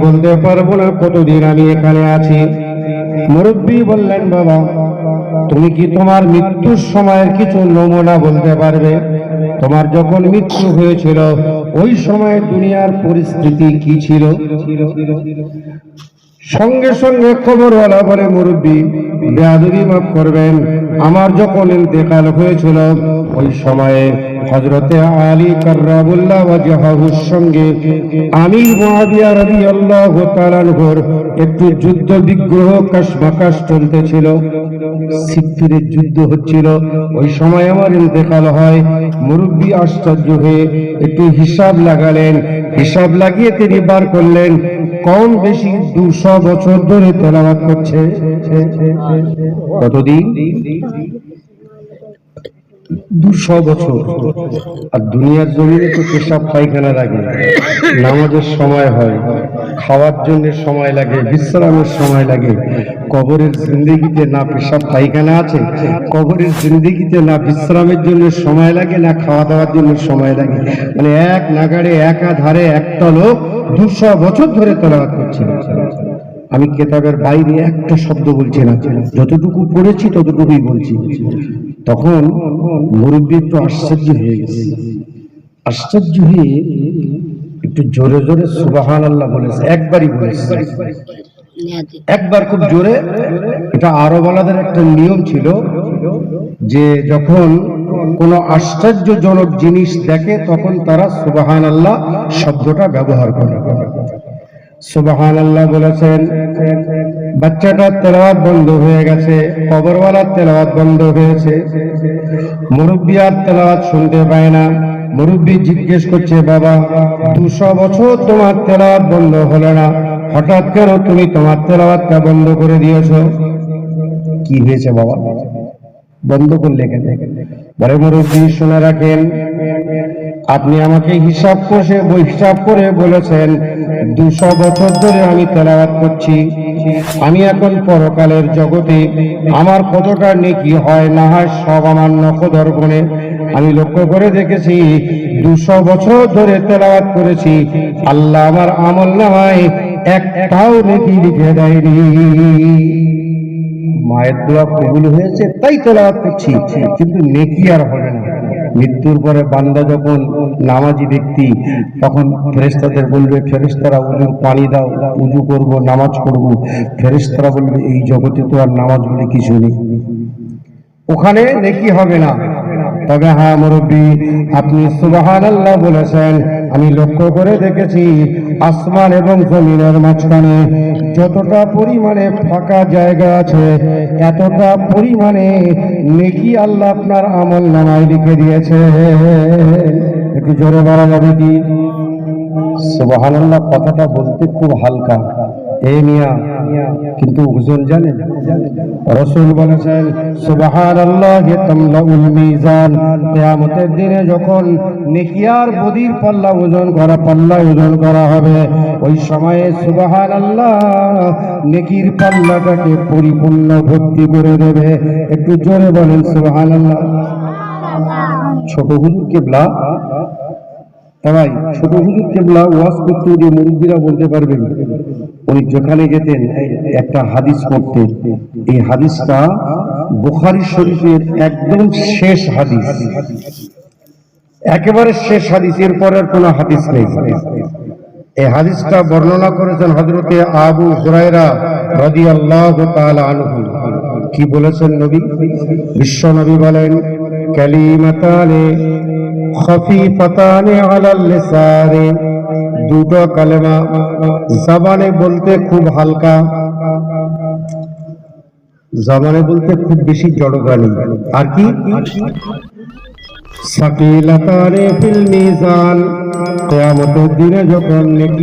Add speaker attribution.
Speaker 1: বলতে পারব না কতদিন আমি এখানে আছি। মুরব্বী বললেন, বাবা, তুমি কি তোমার মৃত্যুর সময়ের কিছু নমুনা বলতে পারবে? তোমার যখন মৃত্যু হয়েছিল, ওই সময় দুনিয়ার পরিস্থিতি কি ছিল? সঙ্গে সঙ্গে খবর খবরওয়ালা বলে, মুরব্বী, বেয়াদবি মাফ করবেন। আমার যখন ইন্তেকাল হয়েছিল, ওই সময়ে হজরতে আলী কার্রাবুল্লাহ ওয়াজহাহুর সঙ্গে আমির মুআবিয়া রাদিয়াল্লাহু তাআলার একটু যুদ্ধ বিগ্রহ কাশমাকাশ চলতেছিল। সিফিরের যুদ্ধ হচ্ছিল। ওই সময় আমার ইন্তেকাল হয়। মুরব্বী আশ্চর্য হয়ে একটু হিসাব লাগালেন। হিসাব লাগিয়ে তিনি বার করলেন, কম বেশি দুশো বছর ধরে তেলাবাদ করছে। কতদিন? দুশো বছর। আর দুনিয়ার জমিনে তো পেশাব পায়খানা লাগে নামাজের সময় হয়, খাওয়ার জন্য সময় লাগে, বিশ্রামের সময় লাগে। কবরের জিন্দগিতে না পেশাব পায়খানা আছে, কবরের জিন্দগিতে না বিশ্রামের জন্য সময় লাগে, না খাওয়া দাওয়ার জন্য সময় লাগে। মানে এক নাগাড়ে, একাধারে একটা লোক দুশো বছর ধরে তেলাওয়াত করছে। আমি কেতাবের বাইরে একটা শব্দ বলছি না। যতটুকু পড়েছি ততটুকুই বলছি। তখন মুরব্বী একটু আশ্চর্য হয়ে গেছে। আশ্চর্য হয়ে একটু জোরে জোরে সুবাহান আল্লাহ বলেছে, একবারই বলেছে। একবার খুব জোরে, এটা আরবালাদের একটা নিয়ম ছিল যে যখন কোনো আশ্চর্যজনক জিনিস দেখে, তখন তারা সুবাহান আল্লাহ শব্দটা ব্যবহার করে। সুবাহান আল্লাহ বলেছেন বাচ্চাটার তেলাওয়াত বন্ধ হয়ে গেছে, কবরওয়ালার তেলাওয়াত বন্ধ হয়েছে। মুরব্বী আর তেলাওয়াত শুনতে পায় না। মুরব্বী জিজ্ঞেস করছে, বাবা, দুশো বছর তোমার তেলাওয়াত বন্ধ হলো না। হঠাৎ কেন তুমি তোমার তেলাওয়াতটা বন্ধ করে দিয়েছ? কি হয়েছে বাবা? বন্ধ করলে কেন? বলে মুরব্বী শুনে রাখেন, আপনি আমাকে হিসাব কষে, হিসাব করে বলেছেন, দুশো বছর ধরে আমি তেলাওয়াত করছি। আমি এখন পরকালের জগতে আমার কতটা নেকি হয় না হয় সব আমার নখদর্পণে আমি লক্ষ্য করে দেখেছি, দুশো বছর ধরে তেলাওয়াত করেছি, আল্লাহ আমার আমল নামায় একটাও নেকি লিখে দেয়নি। মায়ের দোয়া কবুল হয়েছে, তাই তেলাওয়াত করছি, কিন্তু নেকি আর হবে না। মৃত্যুর পরে বান্দা যখন নামাজি ব্যক্তি, তখন ফেরেস্তাদের বলবে ফেরেস্তারা উজুর পানি দাও, উজু করব, নামাজ করব ফেরিস্তারা বলবে, এই জগতে তো আর নামাজ বলে কিছু নেই। ওখানে নেকি হবে না। তবে হ্যাঁ মুরব্বী, আপনি সুবাহান আল্লাহ বলেছেন আমি লক্ষ্য করে দেখেছি আসমান এবং জমিনের মাঝখানে যতটা পরিমাণে ফাঁকা জায়গা আছে, এতটা পরিমাণে নেকি আল্লাহ আপনার আমল নামায় লিখে দিয়েছে। একটু জোরে বাড়া যাবে কি? সুবাহ কথাটা বলতে খুব হালকা। কিন্তু ওজন জানেন, রসুল বলেছেন আল্লাহ দিনে যখন নেকিয়ার বদির পাল্লা ওজন করা, পাল্লা ওজন করা হবে, ওই সময়ে আল্লাহ নেকির পাল্লাটাকে পরিপূর্ণ ভর্তি করে দেবে। একটু জোরে বলেন সুবাহান আল্লাহ ছোট হুজুর কেবলা? ভাই, ছোট হুজুর কেবলা ওয়াজ করতে গিয়ে মুরব্বীরা বলতে পারবেন? উনি যেখানে যেতেন একটা হাদিস পড়তেন। এই হাদিসটা বুখারি শরীফের একদম শেষ হাদিস। একেবারে শেষ হাদিস, এরপর আর কোনো হাদিস নেই। এই হাদিসটা বর্ণনা করেছেন হজরতে আবু হুরায়রা রাদিয়াল্লাহু তাআলা আনহু। কি বলেছেন নবী? বিশ্ব নবী বলেন কালিমাতানে খফিফাতানে আলাল লিসানে দুটো কালেমা জবানে বলতে খুব হালকা, জবানে বলতে খুব বেশি জড়তা নেই আর কি? সাকিলাতানে ফিল মিজান, কিয়ামতের দিনে যখন নেকি